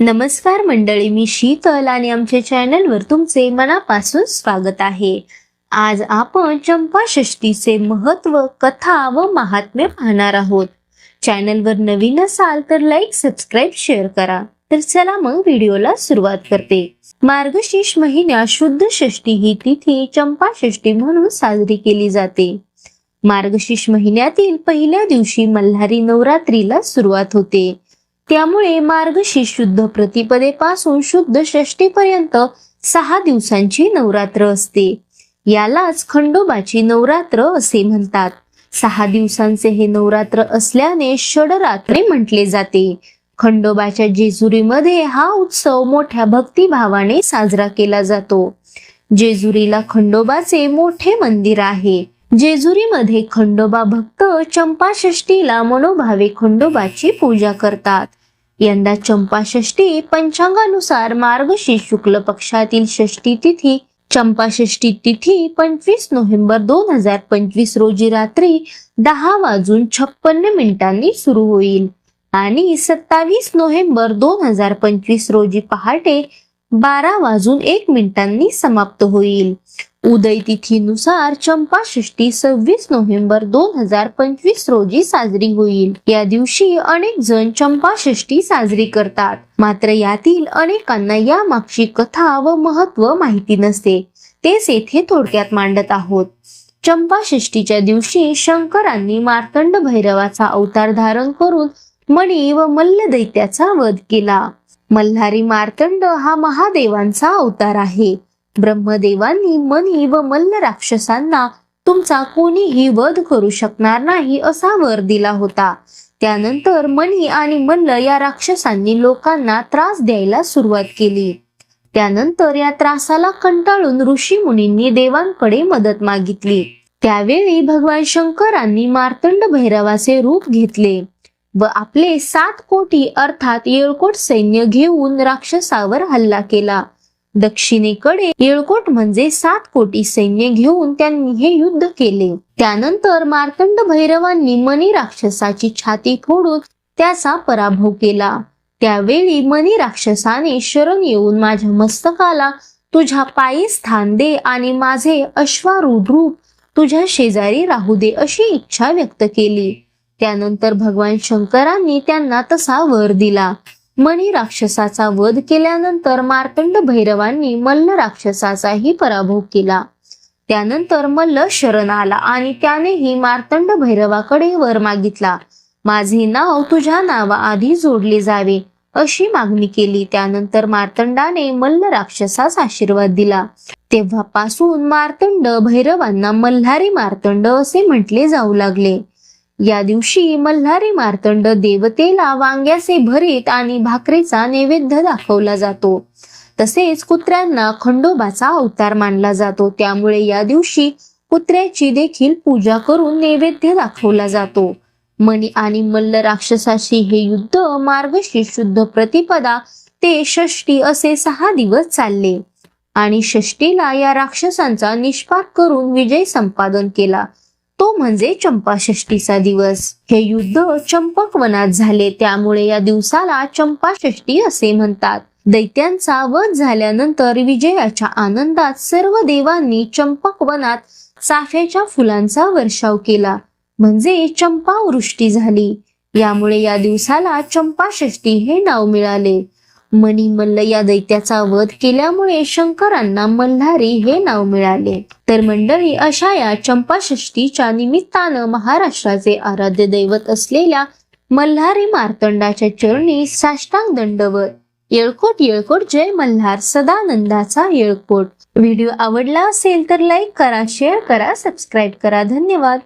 नमस्कार मंडळी मी शीतल आणि आमच्या चॅनलवर तुमचे मनापासून स्वागत आहे. आज आपण चंपा षष्टीचे महत्त्व कथा व महात्म्य पाहणार आहोत. चॅनलवर नवीन असाल तर लाईक सबस्क्राईब शेअर करा. तर चला मग व्हिडिओला सुरुवात करते. मार्गशीर्ष महिन्यात शुद्ध षष्टी ही तिथी चंपा षष्टी म्हणून साजरी केली जाते. मार्गशीर्ष महिन्यातील पहिल्या दिवशी मल्हारी नवरात्रीला सुरुवात होते. त्यामुळे मार्गशी शुद्ध प्रतिपदेपासून शुद्ध षष्टीपर्यंत सहा दिवसांची नवरात्र असते. यालाच खंडोबाची नवरात्र असे म्हणतात. सहा दिवसांचे हे नवरात्र असल्याने षडरात्री म्हटले जाते. खंडोबाच्या जेजुरीमध्ये हा उत्सव मोठ्या भक्तिभावाने साजरा केला जातो. जेजुरीला खंडोबाचे मोठे मंदिर आहे. जेजुरीमध्ये खंडोबा भक्त चंपाषष्टीला मनोभावे खंडोबाची पूजा करतात. यंदा चंपाषष्ठी पंचांगानुसार मार्गशीर्ष शुक्ल पक्षातील षष्टी तिथी चंपाषष्ठी तिथी पंचवीस नोव्हेंबर दोन हजार पंचवीस रोजी रात्री दहा वाजून छप्पन्न मिनिटांनी सुरू होईल. आणि सत्तावीस नोव्हेंबर दोन हजार पंचवीस रोजी पहाटे बारा वाजून एक मिनिटांनी समाप्त होईल. उदय तिथीनुसार चंपा षष्टी सव्वीस नोव्हेंबर दोन हजार पंचवीस रोजी साजरी होईल. या दिवशी अनेक जण चंपा षष्टी साजरी करतात. मात्र यातील अनेकांना या मागची कथा व महत्त्व माहिती नसते. तेच येथे थोडक्यात मांडत आहोत. चंपा षष्टीच्या दिवशी शंकरांनी मार्तंड भैरवाचा अवतार धारण करून मणी व मल्ल दैत्याचा वध केला. मल्हारी मार्तंड हा महादेवांचा अवतार आहे. ब्रह्मदेवांनी मनी व मल्ल राक्षसांना तुमचा कोणीही वध करू शकणार नाही असा वर दिला होता. त्यानंतर मनी आणि मल्ल या राक्षसांनी लोकांना त्रास द्यायला सुरुवात केली. त्यानंतर या त्रासाला कंटाळून ऋषी मुनींनी देवांकडे मदत मागितली. त्यावेळी भगवान शंकरांनी मार्तंड भैरवाचे रूप घेतले. व आपले सात कोटी अर्थात येळकोट सैन्य घेऊन राक्षसावर हल्ला केला. दक्षिणेकडे येळकोट म्हणजे सात कोटी सैन्य घेऊन त्यांनी हे युद्ध केले. त्यानंतर मार्तंड भैरवांनी मनी राक्षसाची छाती फोडून त्याचा पराभव केला. त्यावेळी मनी राक्षसाने शरण येऊन माझ्या मस्तकाला तुझ्या पायी स्थान दे आणि माझे अश्वारूढ रूप तुझ्या शेजारी राहू दे अशी इच्छा व्यक्त केली. त्यानंतर भगवान शंकरांनी त्यांना तसा वर दिला. मणी राक्षसाचा वध केल्यानंतर मार्तंड भैरवांनी मल्ल राक्षसाचाही पराभव केला. त्यानंतर मल्ल शरण आला आणि त्यानेही मार्तंड भैरवाकडे वर मागितला. माझे नाव तुझ्या नावाआधी जोडले जावे अशी मागणी केली. त्यानंतर मार्तंडाने मल्ल राक्षसास आशीर्वाद दिला. तेव्हापासून मार्तंड भैरवांना मल्हारी मार्तंड असे म्हटले जाऊ लागले. या दिवशी मल्हारी मार्तंड देवतेला वांग्याचे भरीत आणि भाकरीचा नैवेद्य दाखवला जातो. तसेच कुत्र्यांना खंडोबाचा अवतार मानला जातो. त्यामुळे या दिवशी कुत्र्याची देखील पूजा करून नैवेद्य दाखवला जातो. मणी आणि मल्ल राक्षसाशी हे युद्ध मार्गशी शुद्ध प्रतिपदा ते षष्टी असे सहा दिवस चालले. आणि षष्टीला या राक्षसांचा निष्पाप करून विजय संपादन केला. तो म्हणजे चंपाषष्टीचा दिवस. हे युद्ध चंपक वनात झाले त्यामुळे या दिवसाला चंपाषष्टी असे म्हणतात. दैत्यांचा वध झाल्यानंतर विजयाच्या आनंदात सर्व देवांनी चंपक वनात चाफ्याच्या फुलांचा वर्षाव केला. म्हणजे चंपावृष्टी झाली. यामुळे या दिवसाला चंपाषष्टी हे नाव मिळाले. मणिमल्ल या दैत्याचा वध केल्यामुळे शंकरांना मल्हारी हे नाव मिळाले. तर मंडळी अशा या चंपाषष्टीच्या निमित्तानं महाराष्ट्राचे आराध्य दैवत असलेल्या मल्हारी मार्तंडाच्या चरणी साष्टांग दंडवत येळकोट येळकोट जय मल्हार सदानंदाचा येळकोट. व्हिडिओ आवडला असेल तर लाईक करा शेअर करा सबस्क्राईब करा. धन्यवाद.